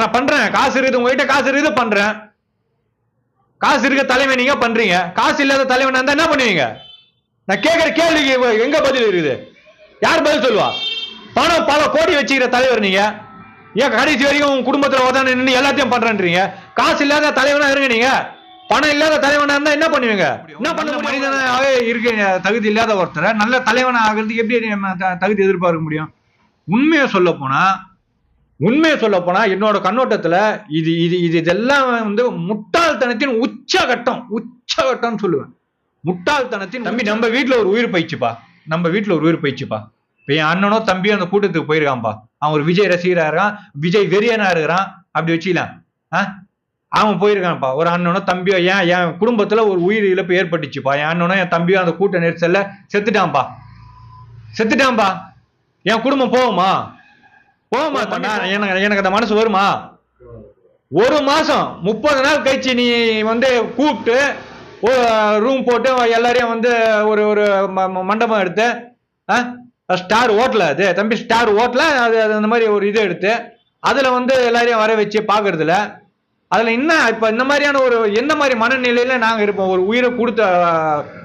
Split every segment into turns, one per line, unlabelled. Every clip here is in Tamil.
நான் பண்றேன். காசு இருக்குது உங்ககிட்ட காசு இருக்குது பண்றேன். காசு இருக்க தலைவன் நீங்க பண்றீங்க. காசு இல்லாத தலைவன் இருந்தா என்ன பண்ணுவீங்க? நான் கேட்கிற கேள்விக்கு எங்க பதில் இருக்குது? யார் பதில் சொல்லுவா? பணம் பல கோடி வச்சுக்கிற தலைவர் நீங்க. ஏன் கடைசி வரைக்கும் உங்க குடும்பத்துல உதவி நின்று எல்லாத்தையும் பண்றேன்றீங்க? காசு இல்லாத தலைவனா இருங்க நீங்க. பணம் இல்லாத தலைவனா இருந்தா என்ன பண்ணுவீங்க? என்ன பண்ண மனிதனாவே இருக்க தகுதி இல்லாத ஒருத்தரை நல்ல தலைவனா ஆகிறதுக்கு எப்படி தகுதி எதிர்பார்க்க முடியும்? உண்மையை சொல்ல போனா உண்மையை சொல்ல போனா என்னோட கண்ணோட்டத்துல இது இது இது இதெல்லாம் வந்து முட்டாள்தனத்தின் உச்சகட்டம் உச்சகட்டம்னு சொல்லுவேன். முட்டாள்தனத்தின் தம்பி நம்ம வீட்டுல ஒரு உயிர் பயிற்சிப்பா நம்ம வீட்டுல ஒரு உயிர் பயிற்சிப்பா இப்ப என் அண்ணனோ தம்பியோ அந்த கூட்டத்துக்கு போயிருக்கான்ப்பா. அவன் ஒரு விஜய் ரசிகரா இருக்கான். விஜய் வெறியனா இருக்கிறான். அப்படி வச்சுக்கலாம் ஆ? அவன் போயிருக்கான்ப்பா. ஒரு அண்ணனோ தம்பியோ ஏன் என் குடும்பத்துல ஒரு உயிர் இழப்பு ஏற்பட்டுச்சுப்பா. என் அண்ணனோ என் தம்பியோ அந்த கூட்ட நெரிசல்ல செத்துட்டான்ப்பா. செத்துட்டான்பா என் குடும்பம் போகுமா? நான் எனக்கு எனக்கு அந்த மனசு வருமா? ஒரு மாசம் முப்பது நாள் கழிச்சு நீ வந்து கூப்பிட்டு ரூம் போட்டு எல்லாரையும் வந்து ஒரு ஒரு மண்டபம் எடுத்து ஸ்டார் ஓட்டல அது? தம்பி ஸ்டார் ஓட்டல அது அந்த மாதிரி ஒரு இது எடுத்து அதுல வந்து எல்லாரையும் வர வச்சு பாக்குறதுல அதுல என்ன இப்ப இந்த மாதிரியான ஒரு என்ன மாதிரி மனநிலையில நாங்க இருப்போம்? ஒரு உயிரை கொடுத்த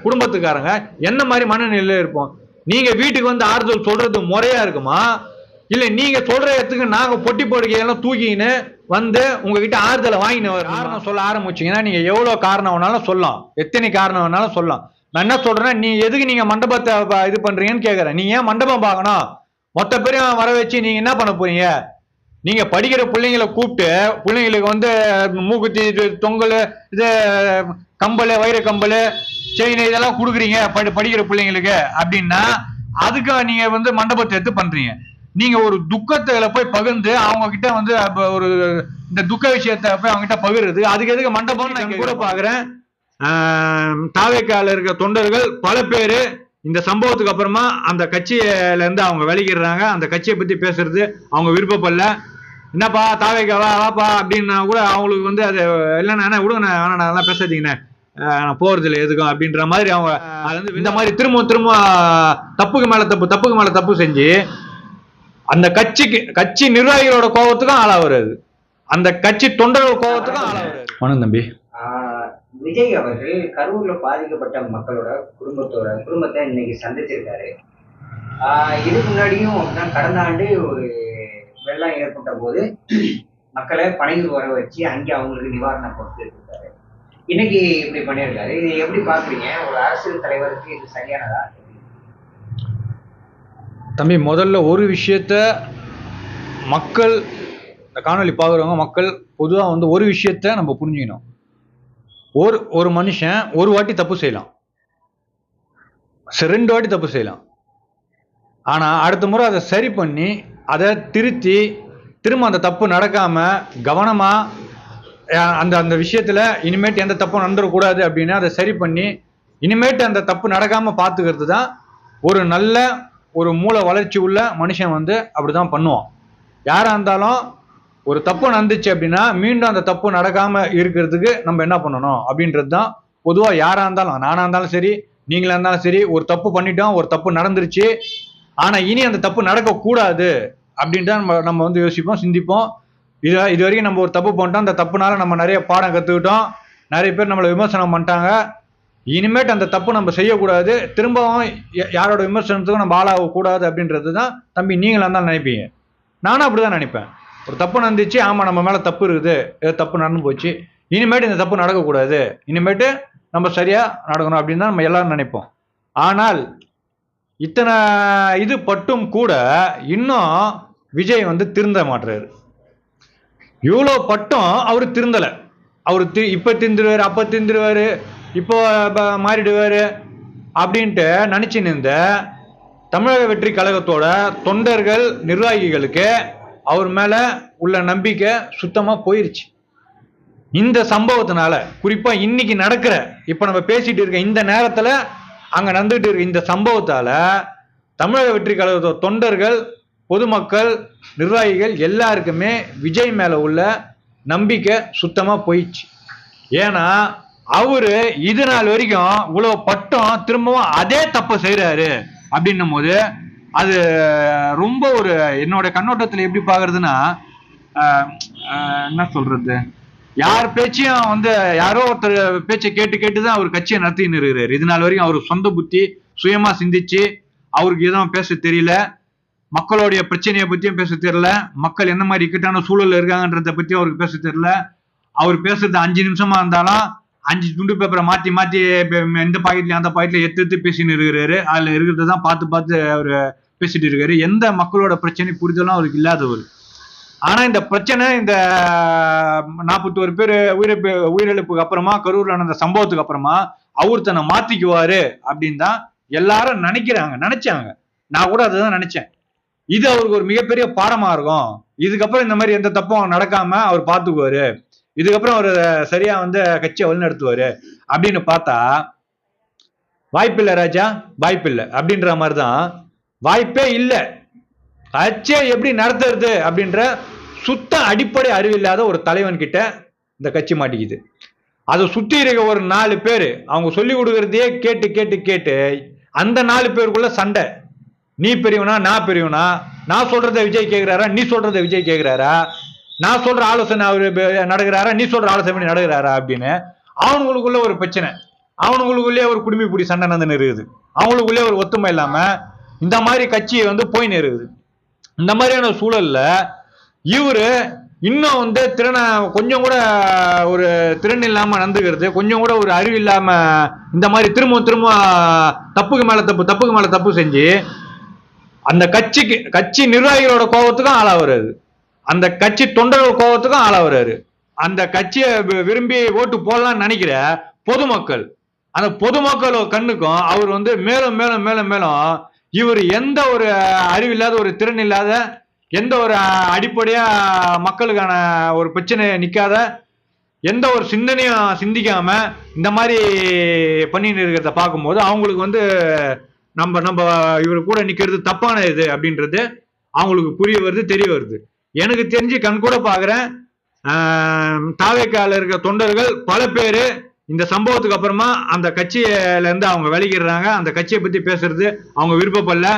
குடும்பத்துக்காரங்க என்ன மாதிரி மனநிலையில இருப்போம்? நீங்க வீட்டுக்கு வந்து ஆறுதல் சொல்றது முறையா இருக்குமா? இல்ல நீங்க சொல்ற இடத்துக்கு நாங்க பொட்டி போடுகையெல்லாம் தூக்கின்னு வந்து உங்ககிட்ட ஆறுதலை வாங்கினவர் காரணம் சொல்ல ஆரம்பிச்சீங்கன்னா நீங்க எவ்வளவு காரணம் வேணாலும் சொல்லலாம். எத்தனை காரணம் வேணாலும் சொல்லலாம். நான் என்ன சொல்றேன்னா நீ எதுக்கு நீங்க மண்டபத்தை இது பண்றீங்கன்னு கேக்குறேன். நீ ஏன் மண்டபம் பார்க்கணும்? மொத்த பேரையும் வர வச்சு நீங்க என்ன பண்ண போறீங்க? நீங்க படிக்கிற பிள்ளைங்களை கூப்பிட்டு பிள்ளைங்களுக்கு வந்து மூக்குத்தி இது தொங்கல் இது கம்பல் வைர கம்பல் செயின் இதெல்லாம் கொடுக்குறீங்க படி படிக்கிற பிள்ளைங்களுக்கு அப்படின்னா அதுக்கு நீங்க வந்து மண்டபத்தை எடுத்து பண்றீங்க. நீங்க ஒரு துக்கத்துல போய் பகிர்ந்து அவங்க கிட்ட வந்து ஒரு இந்த துக்க விஷயத்த போய் அவங்க கிட்ட பகிர்றது அதுக்கு எதுக்கு மண்டபம்னு நான் கூட பாக்குறேன். தாவேக்கால இருக்க தொண்டர்கள் பல பேரு இந்த சம்பவத்துக்கு அப்புறமா அந்த கட்சியில இருந்து அவங்க விலகிடுறாங்க. அந்த கட்சியை பத்தி பேசுறது அவங்க விருப்பப்படல. என்னப்பா தாவேக்கா வா வாப்பா அப்படின்னா கூட அவங்களுக்கு வந்து அது இல்லைண்ணா விடுங்கண்ணா நான் அதெல்லாம் பேசாதீங்கண்ணே. நான் போறது இல்லை எதுக்கும் அப்படின்ற மாதிரி அவங்க அது வந்து இந்த மாதிரி திரும்ப திரும்ப தப்புக்கு மேல தப்பு தப்புக்கு மேல தப்பு செஞ்சு அந்த கட்சிக்கு கட்சி நிர்வாகிகளோட கோபத்துக்கும் ஆளாகிறது அந்த கட்சி தொண்டர்கள் கோபத்துக்கும் ஆளாகிறது வணக்கம் தம்பி.
ஆஹ் விஜய் அவர்கள் கரூர்ல பாதிக்கப்பட்ட மக்களோட குடும்பத்தோட குடும்பத்தை இன்னைக்கு சந்திச்சிருக்காரு. ஆஹ் இதுக்கு முன்னாடியும் அப்படிதான் கடந்த ஆண்டு ஒரு வெள்ளம் ஏற்பட்ட போது மக்களை பனையூர் வர வச்சு அங்கே அவங்களுக்கு நிவாரணம் கொடுத்துருக்காரு. இன்னைக்கு இப்படி பண்ணியிருக்காரு. இது எப்படி பாக்குறீங்க? ஒரு அரசியல் தலைவருக்கு இது சரியானதா?
தம்பி முதல்ல ஒரு விஷயத்த மக்கள் இந்த காணொளி பார்க்குறவங்க மக்கள் பொதுவாக வந்து ஒரு விஷயத்த நம்ம புரிஞ்சுக்கணும். ஒரு ஒரு மனுஷன் ஒரு வாட்டி தப்பு செய்யலாம். ரெண்டு வாட்டி தப்பு செய்யலாம். ஆனால் அடுத்த முறை அதை சரி பண்ணி அதை திருத்தி திரும்ப அந்த தப்பு நடக்காமல் கவனமாக அந்த அந்த விஷயத்தில் இனிமேட்டு எந்த தப்பும் நடந்துடக்கூடாது அப்படின்னா அதை சரி பண்ணி இனிமேட்டு அந்த தப்பு நடக்காமல் பார்த்துக்கிறது தான் ஒரு நல்ல ஒரு மூளை வளர்ச்சி உள்ள மனுஷன் வந்து அப்படிதான் பண்ணுவான். யாரா இருந்தாலும் ஒரு தப்பு நடந்துச்சு அப்படின்னா மீண்டும் அந்த தப்பு நடக்காம இருக்கிறதுக்கு நம்ம என்ன பண்ணணும்? அப்படின்றது தான் பொதுவாக யாரா இருந்தாலும் நானா இருந்தாலும் சரி நீங்களா இருந்தாலும் சரி ஒரு தப்பு பண்ணிட்டோம் ஒரு தப்பு நடந்துருச்சு ஆனா இனி அந்த தப்பு நடக்கக்கூடாது அப்படின்ட்டு தான் நம்ம நம்ம வந்து யோசிப்போம் சிந்திப்போம். இது இது வரைக்கும் நம்ம ஒரு தப்பு பண்ணிட்டோம் அந்த தப்புனால நம்ம நிறைய பாடம் கற்றுக்கிட்டோம் நிறைய பேர் நம்மளை விமர்சனம் பண்ணிட்டாங்க. இனிமேட்டு அந்த தப்பு நம்ம செய்யக்கூடாது. திரும்பவும் யா- யாரோட விமர்சனத்துக்கும் நம்ம ஆளாக கூடாது அப்படின்றது தான் தம்பி நீங்களாக தான் நினைப்பீங்க. நானும் அப்படி தான் நினைப்பேன். ஒரு தப்பு நடந்துச்சு ஆமாம் நம்ம மேலே தப்பு இருக்குது. ஏதோ தப்பு நடந்து போச்சு. இனிமேட்டு இந்த தப்பு நடக்கக்கூடாது. இனிமேட்டு நம்ம சரியாக நடக்கணும் அப்படின்னு தான் நம்ம எல்லாரும் நினைப்போம். ஆனால் இத்தனை இது பட்டும் கூட இன்னும் விஜய் வந்து திருந்த மாட்டுறாரு இவ்வளோ பட்டும் அவர் திருந்தலை. அவர் தி இப்போ திருந்துருவார் அப்போ திருந்துருவார் இப்போ ப- மாறிடுவார் அப்படின்ட்டு நினச்சின்னு இருந்த தமிழக வெற்றி கழகத்தோட தொண்டர்கள் நிர்வாகிகளுக்கு அவர் மேலே உள்ள நம்பிக்கை சுத்தமாக போயிருச்சு. இந்த சம்பவத்தினால குறிப்பாக இன்னைக்கு நடக்கிற இப்போ நம்ம பேசிட்டு இருக்க இந்த நேரத்தில் அங்கே நடந்துகிட்டு இருக்க இந்த சம்பவத்தால தமிழக வெற்றி கழகத்தோட தொண்டர்கள் பொதுமக்கள் நிர்வாகிகள் எல்லாருக்குமே விஜய் மேலே உள்ள நம்பிக்கை சுத்தமாக போயிடுச்சு. ஏன்னா அவரு இது நாள் வரைக்கும் இவ்வளவு பட்டம் திரும்பவும் அதே தப்பு செய்யறாரு அப்படின்னும் போது அது ரொம்ப ஒரு என்னோட கண்ணோட்டத்தில் எப்படி பாக்குறதுன்னா என்ன சொல்றது? யார் பேச்சையும் வந்து யாரோ ஒருத்தர் பேச்சை கேட்டு கேட்டு தான் அவர் கட்சியை நடத்தின்னு இருக்கிறாரு. இது நாள் வரைக்கும் அவர் சொந்த புத்தி சுயமா சிந்திச்சு அவருக்கு எதுவும் பேச தெரியல. மக்களுடைய பிரச்சனையை பத்தியும் பேச தெரியல. மக்கள் என்ன மாதிரி இக்கட்டான சூழல்ல இருக்காங்கன்றத பத்தியும் அவருக்கு பேச தெரியல. அவர் பேசுறது அஞ்சு நிமிஷமா இருந்தாலும் அஞ்சு துண்டு பேப்பரை மாத்தி மாத்தி இப்ப இந்த பாக்கெட்ல அந்த பாக்கெட்ல எடுத்து எடுத்து பேசின்னு இருக்கிறாரு. அதுல இருக்கிறத தான் பார்த்து பார்த்து அவர் பேசிட்டு இருக்காரு. எந்த மக்களோட பிரச்சனை புரிதலும் அவருக்கு இல்லாதவர். ஆனா இந்த பிரச்சனை இந்த நாற்பத்தோரு பேர் உயிரிழப்பு உயிரிழப்புக்கு அப்புறமா கரூர்ல நடந்த சம்பவத்துக்கு அப்புறமா அவர் தன்னை மாத்திக்குவாரு அப்படின்னு தான் எல்லாரும் நினைக்கிறாங்க நினைச்சாங்க. நான் கூட அதுதான் நினைச்சேன். இது அவருக்கு ஒரு மிகப்பெரிய பாடமா இருக்கும். இதுக்கப்புறம் இந்த மாதிரி எந்த தப்பும் நடக்காம அவர் பார்த்துக்குவாரு. இதுக்கப்புறம் அவர் சரியா வந்து கட்சியை வழிநடத்துவாரு. அப்படின்னு பார்த்தா வாய்ப்பில்லை ராஜா வாய்ப்பில்லை. அப்படின்ற மாதிரி தான் வாய்ப்பே இல்லை. கட்சியை எப்படி நடத்துறது அப்படின்ற சுத்த அடிப்படை அறிவில்லாத ஒரு தலைவன் கிட்ட இந்த கட்சி மாட்டிக்குது. அதை சுற்றி இருக்க ஒரு நாலு பேர் அவங்க சொல்லி கொடுக்குறதையே கேட்டு கேட்டு கேட்டு அந்த நாலு பேருக்குள்ள சண்டை. நீ பெரியவனா நான் பெரியவனா? நான் சொல்றத விஜய் கேட்குறாரா நீ சொல்றத விஜய் கேட்குறாரா நான் சொல்ற ஆலோசனை அவர் நடக்கிறாரா? நீ சொல்ற ஆலோசனை நடக்கிறாரா அப்படின்னு அவனுங்களுக்குள்ள ஒரு பிரச்சனை. அவனுங்களுக்குள்ளே ஒரு குடுமி பிடி சண்டை நடந்து இருக்குது அவங்களுக்குள்ளே ஒரு ஒத்துமை இல்லாம இந்த மாதிரி கட்சி வந்து போய் இருக்குது இந்த மாதிரியான சூழல்ல இவரு இன்னும் வந்து திறனை கொஞ்சம் கூட ஒரு திறன் இல்லாம நடந்துக்கிறது கொஞ்சம் கூட ஒரு அறிவு இல்லாம இந்த மாதிரி திரும்ப திரும்ப தப்புக்கு மேல தப்பு தப்புக்கு மேல தப்பு செஞ்சு அந்த கட்சிக்கு கட்சி நிர்வாகிகளோட கோபத்துக்கும் ஆளாகிறாரு அந்த கட்சி தொண்டர்கள் கோபத்துக்கும் ஆளாகிறாரு. அந்த கட்சியை விரும்பி ஓட்டு போடலாம்னு நினைக்கிற பொதுமக்கள் அந்த பொதுமக்கள் கண்ணுக்கும் அவர் வந்து மேலும் மேலும் மேலும் மேலும் இவர் எந்த ஒரு அறிவில்லாத ஒரு திறன் இல்லாத எந்த ஒரு அடிப்படையா மக்களுக்கான ஒரு பிரச்சனை நிக்காத எந்த ஒரு சிந்தனையும் சிந்திக்காம இந்த மாதிரி பண்ணிட்டு இருக்கிறத பார்க்கும்போது அவங்களுக்கு வந்து நம்ம நம்ம இவர் கூட நிக்கிறது தப்பான இது அப்படின்றது அவங்களுக்கு புரிய வருது தெரிய வருது. எனக்கு தெரிஞ்சு கண் கூட பாக்குறேன். தாவேக்கால இருக்க தொண்டர்கள் பல பேரு இந்த சம்பவத்துக்கு அப்புறமா அந்த கட்சியில இருந்து அவங்க விலகிடுறாங்க. அந்த கட்சியை பத்தி பேசுறது அவங்க விருப்பப்படல.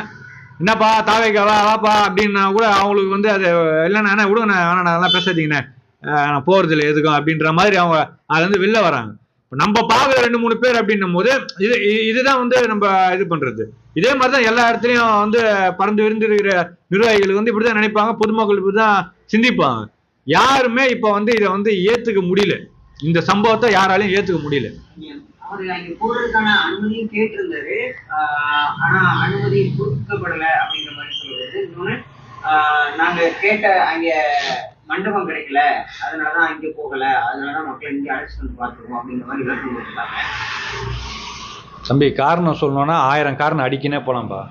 என்னப்பா தாவேக்காவா வாப்பா அப்படின்னா கூட அவங்களுக்கு வந்து அது இல்லைண்ணா விடுங்கண்ணா விடுங்க நான் அதெல்லாம் பேசாதீங்கண்ணே. நான் போறது இல்லை எதுக்கும் அப்படின்ற மாதிரி அவங்க அதுல இருந்து வெளில வராங்க. நம்ம பாக்குற ரெண்டு மூணு பேர் அப்படின்னும் போது இது இதுதான் வந்து நம்ம இது பண்றது. இதே மாதிரி தான் எல்லா இடத்துலயும் வந்து பறந்து விருந்து இருக்கிற நிர்வாகிகள் வந்து இப்படிதான் நினைப்பாங்க. பொதுமக்கள் இப்படிதான் சிந்திப்பாங்க. யாருமே இப்ப வந்து இதை வந்து ஏத்துக்க முடியல. இந்த சம்பவத்தை யாராலையும் ஏத்துக்க முடியல.
அவர் அங்க அனுமதியும் கேட்டிருந்தாரு. ஆனா அனுமதி கொடுக்கப்படல அப்படிங்கிற மாதிரி சொல்லுறது இன்னொன்னு நாங்க கேட்ட அங்க மண்டபம் கிடைக்கல. அதனாலதான் அங்க போகல. அதனாலதான் மக்கள் இங்க அழைச்சிட்டு வந்து அப்படிங்கிற மாதிரி விளக்கம்
தம்பி காரணம் சொல்லணும்னா ஆயிரம் காரணம் அடிக்கினே போலாம்ப்பா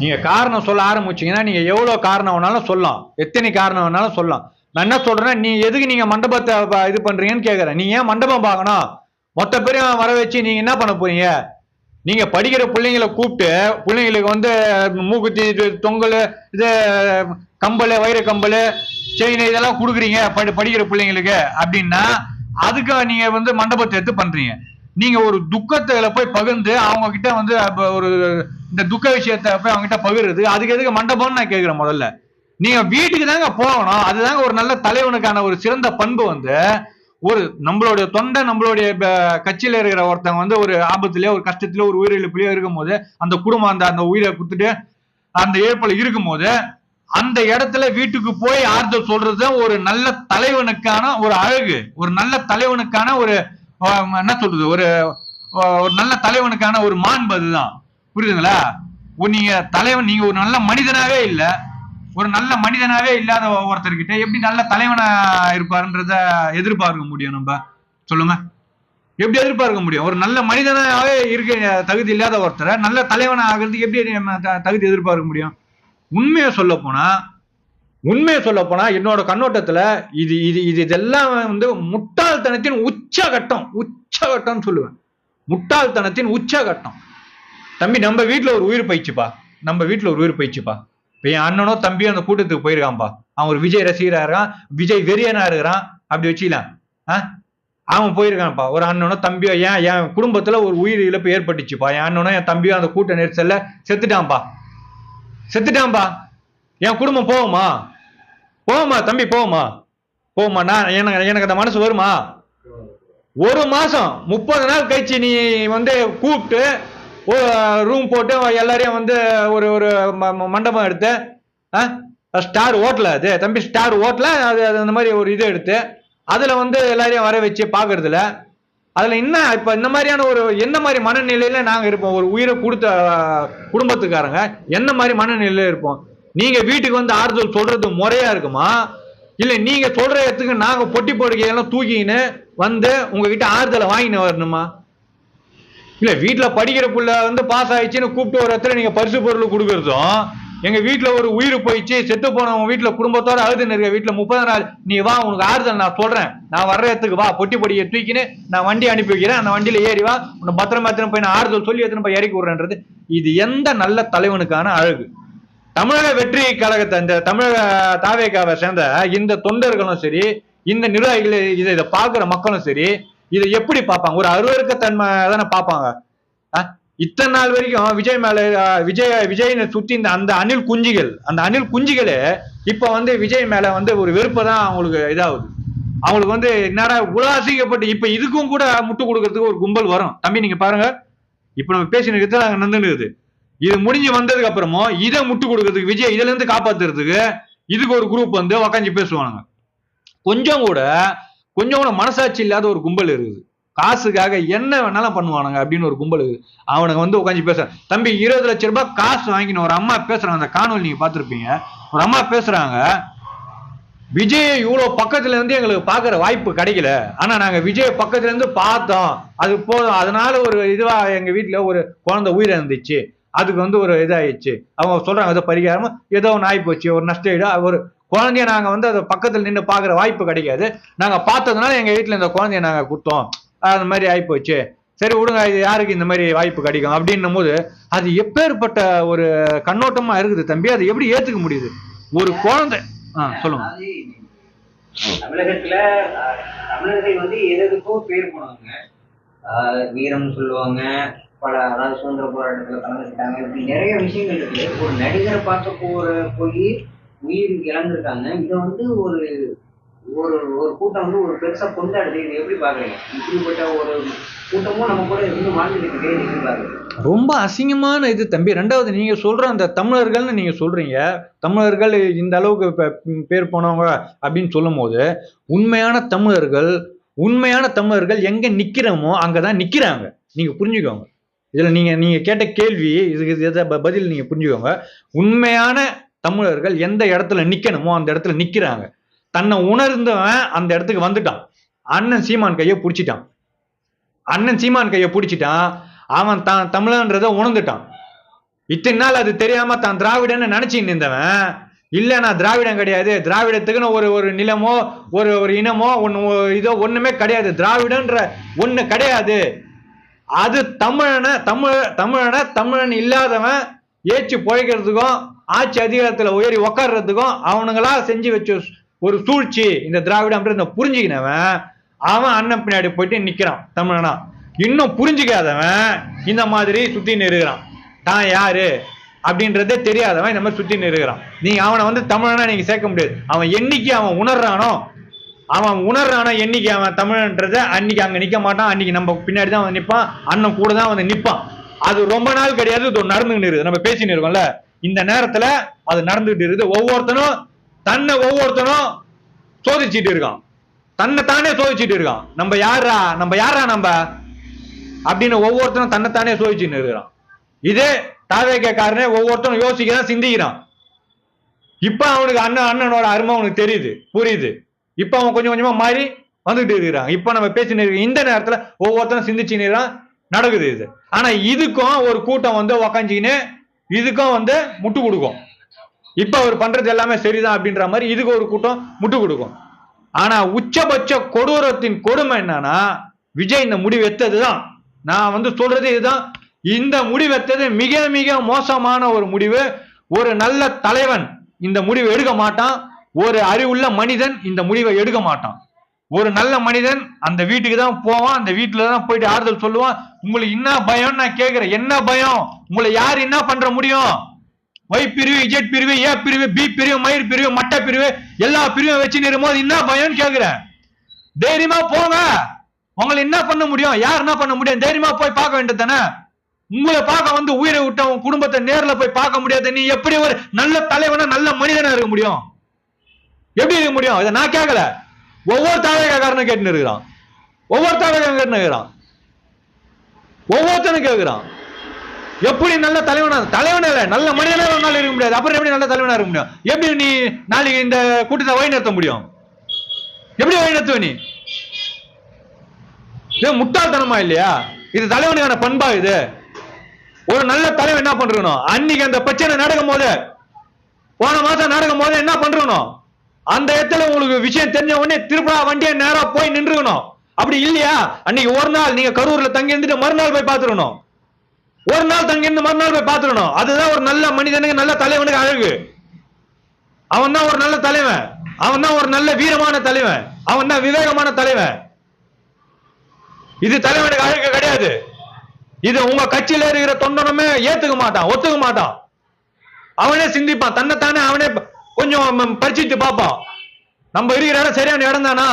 நீங்கள் காரணம் சொல்ல ஆரம்பிச்சீங்கன்னா நீங்கள் எவ்வளோ காரணம் வேணாலும் சொல்லலாம். எத்தனை காரணம் வேணாலும் சொல்லலாம். நான் என்ன சொல்கிறேன்னா நீ எதுக்கு நீங்கள் மண்டபத்தை இது பண்ணுறீங்கன்னு கேட்குறேன் நீங்கள் ஏன் மண்டபம் பார்க்கணும்? மொத்த பேரையும் வர வச்சு நீங்கள் என்ன பண்ண போறீங்க? நீங்கள் படிக்கிற பிள்ளைங்களை கூப்பிட்டு பிள்ளைங்களுக்கு வந்து மூக்குத்தி தொங்கல் இது கம்பல் வைர கம்பல் செயின் இதெல்லாம் கொடுக்குறீங்க படி படிக்கிற பிள்ளைங்களுக்கு அப்படின்னா அதுக்கு நீங்க வந்து மண்டபத்தை எடுத்து பண்றீங்க. நீங்க ஒரு துக்கத்துல போய் பகிர்ந்து அவங்க கிட்ட வந்து ஒரு இந்த துக்க விஷயத்த போய் அவங்க கிட்ட பகிர்றது அதுக்கு எதுக்கு மண்டபம்னு நான் கேட்கிறேன் முதல்ல. நீங்க வீட்டுக்கு தாங்க போகணும் அதுதாங்க ஒரு நல்ல தலைவனுக்கான ஒரு சிறந்த பண்பு வந்து ஒரு நம்மளுடைய தொண்டை நம்மளுடைய கட்சியில இருக்கிற ஒருத்தன் வந்து ஒரு ஆபத்துலயோ ஒரு கஷ்டத்திலயோ ஒரு உயிரிழப்புலயோ இருக்கும்போது அந்த குடும்பம் அந்த அந்த உயிரை குத்துட்டு அந்த ஏப்பில் இருக்கும் போது அந்த இடத்துல வீட்டுக்கு போய் ஆறுதல் சொல்றது ஒரு நல்ல தலைவனுக்கான ஒரு அழகு ஒரு நல்ல தலைவனுக்கான ஒரு என்ன சொல்றது ஒரு ஒரு நல்ல தலைவனுக்கான ஒரு மாண்பு அதுதான். புரியுதுங்களா? நீங்க தலைவன் நீங்க ஒரு நல்ல மனிதனாவே இல்லை ஒரு நல்ல மனிதனாவே இல்லாத ஒருத்தர்கிட்ட எப்படி நல்ல தலைவனா இருப்பாருன்றத எதிர்பார்க்க முடியும் நம்ம? சொல்லுங்க. எப்படி எதிர்பார்க்க முடியும்? ஒரு நல்ல மனிதனாவே இருக்க தகுதி இல்லாத ஒருத்தரை நல்ல தலைவனா ஆகிறதுக்கு எப்படி த- தகுதி எதிர்பார்க்க முடியும்? உண்மையை சொல்ல போனா உண்மையை சொல்ல போனா என்னோட கண்ணோட்டத்துல இது இது இது இதெல்லாம் வந்து முட்டாள்தனத்தின் உச்சகட்டம் உச்சகட்டம்னு சொல்லுவேன். முட்டாள்தனத்தின் உச்சகட்டம். தம்பி நம்ம வீட்டுல ஒரு உயிர் பயிற்சிப்பா. நம்ம வீட்டுல ஒரு உயிர் பயிற்சிப்பா. இப்ப என் அண்ணனோ தம்பியோ அந்த கூட்டத்துக்கு போயிருக்கான்பா அவன் ஒரு விஜய் ரசிகரா இருக்கான் விஜய் வெறியனா இருக்கிறான் அப்படி வச்சுக்கலாம். ஆ? அவன் போயிருக்கான்ப்பா. ஒரு அண்ணனோ தம்பியோ ஏன் என் குடும்பத்துல ஒரு உயிர் இழப்பு ஏற்பட்டுச்சுப்பா. என் அண்ணனோ என் தம்பியோ அந்த கூட்ட நெரிசல்ல செத்துட்டான்ப்பா. செத்துட்டான்பா. என் குடும்பம் போகுமா? போகுமா தம்பி போகுமா? போமா நான் எனக்கு எனக்கு அந்த மனசு வருமா? ஒரு மாசம் முப்பது நாள் கழிச்சு நீ வந்து கூப்பிட்டு ரூம் போட்டு எல்லாரையும் வந்து ஒரு ஒரு ம- மண்டபம் எடுத்து ஸ்டார் ஓட்டல அது? தம்பி ஸ்டார் ஓட்டல அது அது அந்த மாதிரி ஒரு இது எடுத்து அதில் வந்து எல்லாரையும் வர வச்சு பார்க்கறதுல அதில் என்ன இப்போ இந்த மாதிரியான ஒரு என்ன மாதிரி மனநிலையில் நாங்கள் இருப்போம்? ஒரு உயிரை கொடுத்த குடும்பத்துக்காரங்க என்ன மாதிரி மனநிலையில் இருப்போம்? நீங்கள் வீட்டுக்கு வந்து ஆறுதல் சொல்கிறது முறையாக இருக்குமா? இல்லை நீங்கள் சொல்கிற இடத்துக்கு நாங்கள் பொட்டி படுக்கையெல்லாம் தூக்கின்னு வந்து உங்ககிட்ட ஆறுதலை வாங்கின்னு வரணுமா? இல்லை வீட்டில் படிக்கிற பிள்ளை வந்து பாஸ் ஆயிடுச்சுன்னு கூப்பிட்டு ஒரு இடத்துல நீங்கள் பரிசு பொருள் கொடுக்கறதும் எங்க வீட்டுல ஒரு உயிர் போயிடுச்சு செத்து போனவங்க வீட்டுல குடும்பத்தோட அழுதுன்னு இருக்க வீட்டுல முப்பது நாள் நீ வா உனக்கு ஆறுதல் நான் சொல்றேன். நான் வர்ற இடத்துக்கு வா பொட்டி பொடியை தூக்கின்னு நான் வண்டி அனுப்பி வைக்கிறேன். அந்த வண்டியில ஏறி வா உன்னை பத்திரம் எத்தனை போய் நான் ஆறுதல் சொல்லி எத்தனை போய் இறக்கி விடுறேன்றது. இது எந்த நல்ல தலைவனுக்கான அழகு. தமிழக வெற்றி கழகத்தை இந்த தமிழக தாவேக்காவை சேர்ந்த இந்த தொண்டர்களும் சரி இந்த நிர்வாகிகள் இதை இதை பார்க்குற மக்களும் சரி இதை எப்படி பார்ப்பாங்க? ஒரு அருவருக்கத்தன்மை தானே பார்ப்பாங்க? ஆ? இத்தனை நாள் வரைக்கும் விஜய் மேல விஜய் விஜய்னு சுத்தி இந்த அந்த அணில் குஞ்சுகள் அந்த அணில் குஞ்சுகளே இப்ப வந்து விஜய் மேல வந்து ஒரு வெறுப்பை தான் அவங்களுக்கு இதாகுது. அவங்களுக்கு வந்து என்னடா உலாசிக்கப்பட்டு இப்ப இதுக்கும் கூட முட்டு கொடுக்கறதுக்கு ஒரு கும்பல் வரும். தம்பி நீங்க பாருங்க. இப்ப நம்ம பேசினது இருக்கிறது அங்க நடந்துன்னு இது முடிஞ்சு வந்ததுக்கு அப்புறமும் இதை முட்டு கொடுக்கறதுக்கு விஜய் இதுல இருந்து காப்பாத்துறதுக்கு இதுக்கு ஒரு குரூப் வந்து உக்காஞ்சி பேசுவானுங்க. கொஞ்சம் கூட கொஞ்சம் கூட மனசாட்சி இல்லாத ஒரு கும்பல் இருக்குது. காசுக்காக என்ன வேணாலும் பண்ணுவானுங்க அப்படின்னு ஒரு கும்பல் அவனுக்கு அவனுங்க வந்து உட்காந்து பேச தம்பி இருபது லட்ச ரூபாய் காசு வாங்கின ஒரு அம்மா பேசுறாங்க. அந்த காணொலி நீங்க பார்த்துருப்பீங்க. ஒரு அம்மா பேசுறாங்க விஜய் இவ்வளவு பக்கத்துல இருந்து எங்களுக்கு பாக்குற வாய்ப்பு கிடைக்கல. ஆனா நாங்க விஜய் பக்கத்துல இருந்து பார்த்தோம். அது போதும். அதனால ஒரு இதுவா எங்க வீட்டுல ஒரு குழந்தை இருந்துச்சு அதுக்கு வந்து ஒரு இதாயிடுச்சு. அவங்க சொல்றாங்க ஏதோ பரிகாரமா ஏதோ ஒன்று ஆகிப்போச்சு போச்சு. ஒரு நஷ்ட ஈடு ஒரு குழந்தைய நாங்கள் வந்து அதை பக்கத்தில் நின்று பார்க்குற வாய்ப்பு கிடைக்காது. நாங்கள் பார்த்ததுனால எங்கள் வீட்டில் இந்த குழந்தைய நாங்கள் கொடுத்தோம் அந்த மாதிரி ஆயிப்போச்சு. சரி விடுங்க இது யாருக்கு இந்த மாதிரி வாய்ப்பு கிடைக்கும்? அப்படின்னும் போது அது எப்பேற்பட்ட ஒரு கண்ணோட்டமா இருக்குது தம்பி. அதை எப்படி ஏத்துக்க முடியுது? ஒரு குழந்தை. ஆ சொல்லுங்க.
தமிழகத்துல தமிழர்கள் வந்து எதுக்கும் எதுக்கோ பேர் போனவங்க ஆஹ் வீரம் சொல்லுவாங்க. பல அதாவது சுதந்திர போராட்டத்துல கலந்துக்கிட்டாங்க. இப்படி நிறைய விஷயங்கள் இருக்கு. ஒரு நடிகரை பார்க்க போற போய் உயிர் இழந்திருக்காங்க. இதை வந்து ஒரு ஒரு ஒரு கூட்டம் வந்து ஒரு பெருசாக கொண்டாடுது. இதை எப்படி பார்க்குறீங்க? இப்படிப்பட்ட ஒரு கூட்டமும் நம்ம கூட இருந்து வாழ்ந்துட்டு இருக்கு எப்படி
ரொம்ப அசிங்கமான இது தம்பி. ரெண்டாவது நீங்க சொல்ற அந்த தமிழர்கள்னு நீங்க சொல்றீங்க. தமிழர்கள் இந்த அளவுக்கு பேர் போனவங்க அப்படின்னு சொல்லும் போது உண்மையான தமிழர்கள் உண்மையான தமிழர்கள் எங்க நிக்கிறோமோ அங்கதான் நிக்கிறாங்க. நீங்க புரிஞ்சுக்கோங்க. இதுல நீங்க நீங்க கேட்ட கேள்வி இதுக்கு இது பதில் நீங்க புரிஞ்சுக்கோங்க. உண்மையான தமிழர்கள் எந்த இடத்துல நிக்கணுமோ அந்த இடத்துல நிக்கிறாங்க. தன்னை உணர்ந்தவன் அந்த இடத்துக்கு வந்துட்டான். அண்ணன் சீமான் கையை பிடிச்சிட்டான். அண்ணன் சீமான் கையை பிடிச்சிட்டான். அவன் தான் தமிழன்றதை உணர்ந்துட்டான். இத்தனை நாள் அது தெரியாம தான் திராவிடன்னு நினைச்சின்னு இருந்தவன். இல்லை நான் திராவிடம் கிடையாது. திராவிடத்துக்குன்னு ஒரு ஒரு நிலமோ ஒரு ஒரு இனமோ ஒன்று இதோ ஒன்றுமே கிடையாது. திராவிடன்ற ஒன்று கிடையாது. அது தமிழனை தமிழ் தமிழனை தமிழன் இல்லாதவன் ஏச்சு பிழைக்கிறதுக்கும் ஆட்சி அதிகாரத்தில் உயரி உக்காடுறதுக்கும் அவனுங்களா செஞ்சு வச்சு ஒரு சூழ்ச்சி. இந்த திராவிடம்ன்றத புரிஞ்சுக்கினவன் அவன் அண்ணன் பின்னாடி போயிட்டு நிற்கிறான் தமிழனா. இன்னும் புரிஞ்சுக்காதவன் இந்த மாதிரி சுற்றி இருக்கிறான் தான் யாரு? அப்படின்றதே தெரியாதவன் இந்த மாதிரி சுற்றி இருக்கிறான் நீங்கள் அவனை வந்து தமிழனா நீங்கள் சேர்க்க முடியாது. அவன் என்னைக்கு அவன் உணர்றானோ அவன் உணர்றானோ என்னைக்கு அவன் தமிழன்றத அன்னைக்கு அங்கே நிற்க மாட்டான். அன்னைக்கு நம்ம பின்னாடி தான் வந்து நிற்பான் அண்ணன் கூட தான் வந்து நிற்பான் அது ரொம்ப நாள் கிடையாது. இது நடந்துகிட்டு இருக்குது. நம்ம பேசின்னு இருக்கோம்ல. இந்த நேரத்தில் அது நடந்துகிட்டு இருக்குது. ஒவ்வொருத்தனும் தன்னை ஒவ்வொருத்தனும் சோதிச்சுட்டு இருக்கான். தன்னை தானே சோதிச்சுட்டு இருக்கான். நம்ம யாரா நம்ம யாரா நம்ம? அப்படின்னு ஒவ்வொருத்தனும் தன்னைத்தானே சோதிச்சுட்டு இருக்கிறான். இதே தாவேக்காரனே ஒவ்வொருத்தனும் யோசிக்கிறான் சிந்திக்கிறான். இப்ப அவனுக்கு அண்ணன் அண்ணனோட அருமை அவனுக்கு தெரியுது புரியுது. இப்ப அவன் கொஞ்சம் கொஞ்சமா மாறி வந்துகிட்டு இருக்கிறான். இப்ப நம்ம பேசின்னு இருக்க இந்த நேரத்துல ஒவ்வொருத்தரும் சிந்திச்சுன்னு இருக்கிறான் நடக்குது இது. ஆனா இதுக்கும் ஒரு கூட்டம் வந்து உக்காஞ்சிக்கின்னு இதுக்கும் வந்து முட்டு கொடுக்கும் இப்ப அவர் பண்றது எல்லாமே சரிதான் அப்படின்ற மாதிரி இதுக்கு ஒரு கூட்டம் முட்டு கொடுக்கும். ஆனா உச்சபட்ச கொடூரத்தின் கொடுமை என்னன்னா விஜய் இந்த முடிவு எடுத்ததுதான். நான் வந்து சொல்றது இதுதான். இந்த முடிவு எடுத்தது மிக மிக மோசமான ஒரு முடிவு. ஒரு நல்ல தலைவன் இந்த முடிவை எடுக்க மாட்டான். ஒரு அறிவுள்ள மனிதன் இந்த முடிவை எடுக்க மாட்டான். ஒரு நல்ல மனிதன் அந்த வீட்டுக்கு தான் போவான். அந்த வீட்டுல தான் போயிட்டு ஆறுதல் சொல்லுவான். உங்களுக்கு என்ன பயம்? நான் கேக்குறேன் என்ன பயம்? உங்களை யார் என்ன பண்ற முடியும்? ஒய் பிரிவு இஜெட் பிரிவு ஏ பிரிவு பி பிரிவு மயிர் பிரிவு மட்டை பிரிவு எல்லா பிரிவும் வச்சு நிறும்போது என்ன பயம்னு கேக்குறேன் தைரியமா போங்க. உங்களை என்ன பண்ண முடியும்? யார் என்ன பண்ண முடியும்? தைரியமா போய் பார்க்க வேண்டியது தானே? உங்களை பார்க்க வந்து உயிரை விட்ட உன் குடும்பத்தை நேர்ல போய் பார்க்க முடியாது. நீ எப்படி ஒரு நல்ல தலைவனா நல்ல மனிதனா இருக்க முடியும்? எப்படி இருக்க முடியும்? இதை நான் கேட்கல ஒவ்வொரு தாவகாரனும் கேட்டுன்னு இருக்கிறான். ஒவ்வொரு தாவகாரன் கேட்டுன்னு இருக்கிறான். ஒவ்வொருத்தனும் கேட்கிறான் எப்படி நல்ல தலைவனா? தலைவனா இல்ல நல்ல மனிதனா ஒரு நாள் இருக்க முடியாது. அப்புறம் எப்படி நல்ல தலைவனா இருக்க முடியும்? எப்படி நீ நாளைக்கு இந்த கூட்டத்தை வழி நடத்த முடியும்? எப்படி வழி நடத்துவ நீ? இது முட்டாள்தனமா இல்லையா? இது தலைவனுக்கான பண்பா இது. ஒரு நல்ல தலைவன் என்ன பண்றணும் அன்னைக்கு அந்த பிரச்சனை நடக்கும் போது போன மாசம் நடக்கும் போது என்ன பண்றணும் அந்த இடத்துல உங்களுக்கு விஷயம் தெரிஞ்ச உடனே திருப்பா வண்டியை நேரா போய் நின்றுக்கணும். அப்படி இல்லையா? அன்னைக்கு ஒரு நாள் நீங்க கரூர்ல தங்கி இருந்துட்டு மறுநாள் போய் பாத்துருணும் ஒரு நாள் தங்கிருந்து மறுநாள் போய் பார்த்துடணும் அதுதான் ஒரு நல்ல மனிதனுக்கு நல்ல தலைவனுக்கு அழகு. அவன் தான் ஒரு நல்ல தலைவன். அவன் தான் ஒரு நல்ல வீரமான தலைவன். அவன் தான் விவேகமான தலைவன். இது தலைவனுக்கு அழகு கிடையாது. இது உங்க கட்சியில இருக்கிற தொண்டனுமே ஏத்துக்க மாட்டான் ஒத்துக்க மாட்டான். அவனே சிந்திப்பான். தன்னைத்தானே அவனே கொஞ்சம் ம், பரிச்சிட்டு பார்ப்பான். நம்ம இருக்கிற இடம் சரியான இடம் தானா?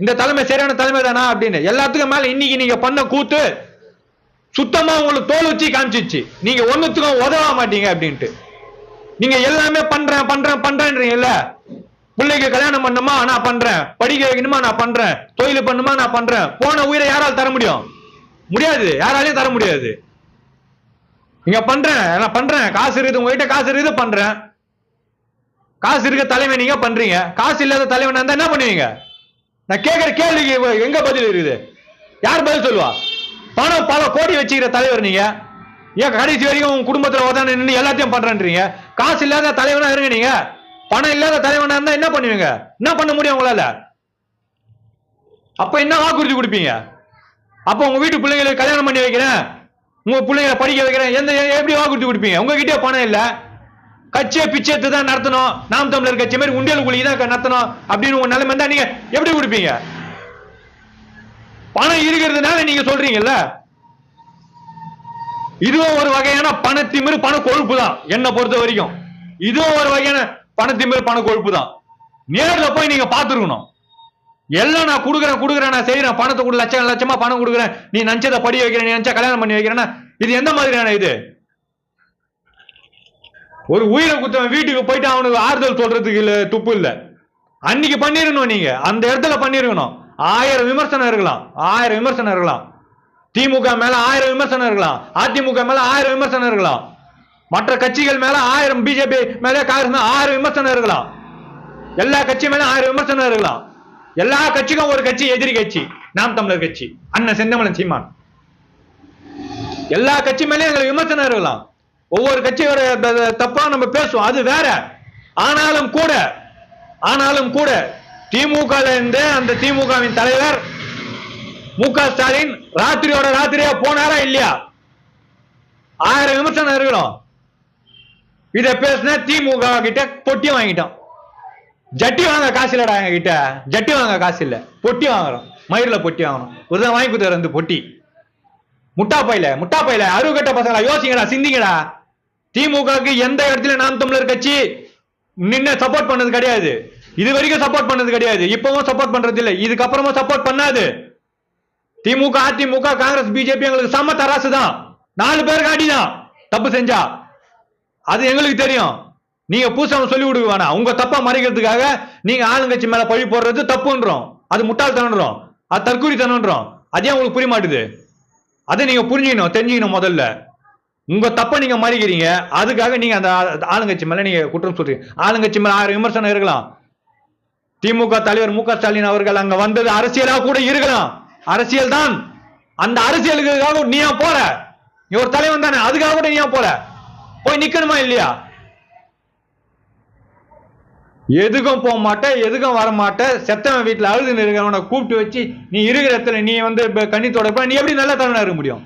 இந்த தலைமை சரியான தலைமை தானா அப்படின்னு. எல்லாத்துக்கும் மேல இன்னைக்கு நீங்க பண்ண கூத்து சுத்தமா உங்களுக்கு தோல் வச்சு காமிச்சிச்சு. நீங்க ஒண்ணுத்துக்கும் உதவ மாட்டீங்க அப்படின்ட்டு. நீங்க எல்லாமே பண்றேன் பண்றேன் பண்றேன்றீங்கல்ல? பிள்ளைக்கு கல்யாணம் பண்ணுமா நான் பண்றேன். படிக்க வைக்கணுமா நான் பண்றேன். தொழில் பண்ணுமா நான் பண்றேன். போன உயிரை யாரால தர முடியும்? முடியாது. யாராலையும் தர முடியாது. நீங்க பண்றேன் நான் பண்றேன். காசு இருக்குது உங்ககிட்ட காசு இருக்குது பண்றேன். காசு இருக்க தலைமை நீங்க பண்றீங்க. காசு இல்லாத தலைவன் என்ன பண்ணுவீங்க? நான் கேட்கிற கேள்விக்கு எங்க பதில் இருக்குது? யார் பதில் சொல்லுவா? பணம் பல கோடி வச்சுக்கிற தலைவர் நீங்க. ஏன் கடைசி வரைக்கும் உங்க குடும்பத்தில் உதவி நின்று எல்லாத்தையும் பண்றேன்றீங்க? காசு இல்லாத தலைவனா இருங்க நீங்க. பணம் இல்லாத தலைவனா இருந்தா என்ன பண்ணுவீங்க? என்ன பண்ண முடியும் உங்களால? அப்ப என்ன வாக்குறுதி கொடுப்பீங்க? அப்ப உங்க வீட்டு பிள்ளைங்களுக்கு கல்யாணம் பண்ணி வைக்கிறேன். உங்க பிள்ளைங்களை படிக்க வைக்கிறேன். எந்த எப்படி வாக்குறுதி கொடுப்பீங்க? உங்ககிட்டே பணம் இல்ல. கட்சியை பிச்சை எடுத்து தான் நடத்தணும். நாம் தமிழர் கட்சி மாதிரி உண்டியல் குழி தான் நடத்தணும் அப்படின்னு உங்க நிலைமை தான் நீங்க எப்படி கொடுப்பீங்க? பணம் இருக்கிறதுனால நீங்க சொல்றீங்கல்ல? இதுவும் ஒரு வகையான பணத்திமிரு பண கொழுப்பு தான் என்னை பொறுத்த வரைக்கும். இதுவும் ஒரு வகையான பணத்திமிரு பண கொழுப்பு தான் நேர்ல போய் நீங்க பாத்துருக்கணும் எல்லாம் நான் கொடுக்குறேன் கொடுக்குறேன் நான் செய்யறேன் பணத்தை கொடு லட்சம் லட்சமா பணம் கொடுக்குறேன். நீ நினைச்சதை படி வைக்கிறேன் நீ நினைச்சா கல்யாணம் பண்ணி வைக்கிறேன்னா இது எந்த மாதிரியான இது? ஒரு உயிரை குத்தவன் வீட்டுக்கு போயிட்டு அவனுக்கு ஆறுதல் சொல்றதுக்கு இல்லை துப்பு இல்லை. அன்னைக்கு பண்ணிருக்கணும் நீங்க. அந்த இடத்துல பண்ணிருக்கணும். ஆயிரம் விமர்சனம் இருக்கலாம் ஆயிரம் விமர்சனம் இருக்கலாம் திமுக மேல ஆயிரம் விமர்சனம் இருக்கலாம் அதிமுக மேல ஆயிரம் விமர்சனம் இருக்கலாம் மற்ற கட்சிகள் மேல ஆயிரம் பிஜேபி மேல காங்கிரஸ் ஆயிரம் விமர்சனம் இருக்கலாம் எல்லா கட்சி மேல ஆயிரம் விமர்சனம் இருக்கலாம் எல்லா கட்சிக்கும் ஒரு கட்சி எதிரி கட்சி. நாம் தமிழர் கட்சி. அண்ணன் செந்தமலன் சீமான். எல்லா கட்சி மேலேயும் எங்களுக்கு விமர்சனம் இருக்கலாம் ஒவ்வொரு கட்சியோட தப்பா நம்ம பேசுவோம். அது வேற. ஆனாலும் கூட ஆனாலும் கூட திமுக இருந்து அந்த திமுகவின் தலைவர் மு க ஸ்டாலின் ராத்திரியோட ராத்திரியா போனாரா இல்லையா? ஆயிரம் விமர்சனம் இருக்கணும். இத பேசின திமுக கிட்ட பொட்டி வாங்கிட்டோம். ஜட்டி வாங்க காசு இல்லடா எங்க கிட்ட ஜட்டி வாங்க காசு இல்ல. பொட்டி வாங்குறோம். மயிரில் பொட்டி வாங்கணும். ஒருதான் வாங்கி கொடுத்தாரு வந்து பொட்டி. முட்டா பையில முட்டா பையில. அருகட்ட பசங்களா யோசிங்கடா சிந்திங்கடா. திமுகவுக்கு எந்த இடத்துல நாம் தமிழர் கட்சி நின்னு சப்போர்ட் பண்ணது கிடையாது. இது வரைக்கும் சப்போர்ட் பண்ணது கிடையாது. இப்பவும் சப்போர்ட் பண்றது இல்லை. இதுக்கப்புறமா சப்போர்ட் பண்ணாது. திமுக அதிமுக காங்கிரஸ் பிஜேபி எங்களுக்கு சம தராசு தான். நாலு பேருக்கு அடிதான் தப்பு செஞ்சா. அது எங்களுக்கு தெரியும். நீங்க பூசாம சொல்லி கொடுக்க வேணாம் உங்க தப்பா மறைக்கிறதுக்காக நீங்க ஆளுங்கட்சி மேல பழி போடுறது தப்புன்றோம். அது முட்டாள்தனன்றோம். அது தற்கூரித்தனன்றோம். அதே உங்களுக்கு புரிய மாட்டுது. அதை நீங்க புரிஞ்சுக்கணும் தெரிஞ்சுக்கணும் முதல்ல. உங்க தப்ப நீங்க மறைக்கிறீங்க. அதுக்காக நீங்க அந்த ஆளுங்கட்சி மேல நீங்க குற்றம் சொல்றீங்க. ஆளுங்கட்சி மேல ஆயிரம் விமர்சனம் இருக்கலாம். திமுக தலைவர் மு ஸ்டாலின் அவர்கள் அங்க வந்தது அரசியலா கூட இருக்கலாம். அரசியல் தான். அந்த அரசியலுக்காக நீ ஏன் போற? நீ ஒரு தலைவன் தானே அதுக்காக கூட நீ ஏன் போற? போய் நிக்கணுமா இல்லையா? எதுக்கும் போக மாட்டேன் எதுக்கும் வர மாட்டேன் செத்தவன் வீட்டுல அழுது இருக்கிறவனை கூப்பிட்டு வச்சு நீ இருக்கிற இடத்துல நீ வந்து கண்ணி தொடப்ப நீ எப்படி நல்ல தலைவனா இருக்க முடியும்?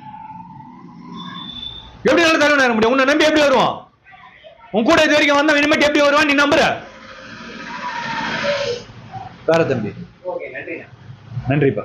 எப்படி நல்ல தலைவனா இருக்க முடியும்? உன்னை நம்பி எப்படி வருவான்? உன் கூட இது வரைக்கும் வந்தவன் இனிமேட்டு எப்படி வருவான் நீ நம்புற? வேற தம்பி. நன்றிப்பா.